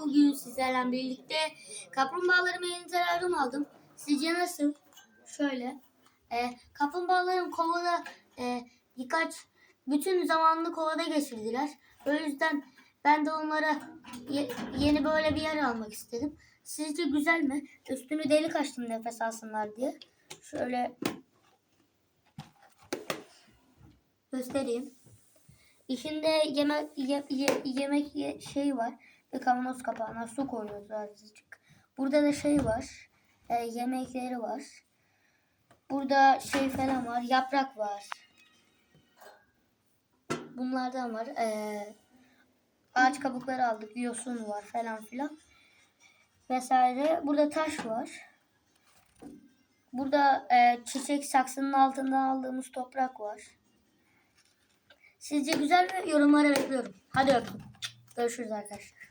Bugün sizlerle birlikte kaplumbağalarıma yeni teraryum aldım. Sizce nasıl? Şöyle. E, kaplumbağalarım kovada e, birkaç bütün zamanını kovada geçirdiler. O yüzden ben de onlara ye- yeni böyle bir yer almak istedim. Sizce güzel mi? Üstünü delik açtım nefes alsınlar diye. Şöyle göstereyim. İçinde yemek ye- ye- yemek ye- şey var ve kavanoz kapağına su koyuyoruz azıcık. Burada da şey var. e, yemekleri var. Burada şey falan var. Yaprak var. Bunlardan var. E, ağaç kabukları aldık. Yosun var falan filan. Vesaire. Burada taş var. Burada e, çiçek saksının altından aldığımız toprak var. Sizce güzel mi? Yorumlara bekliyorum. Hadi öptüm. Görüşürüz arkadaşlar.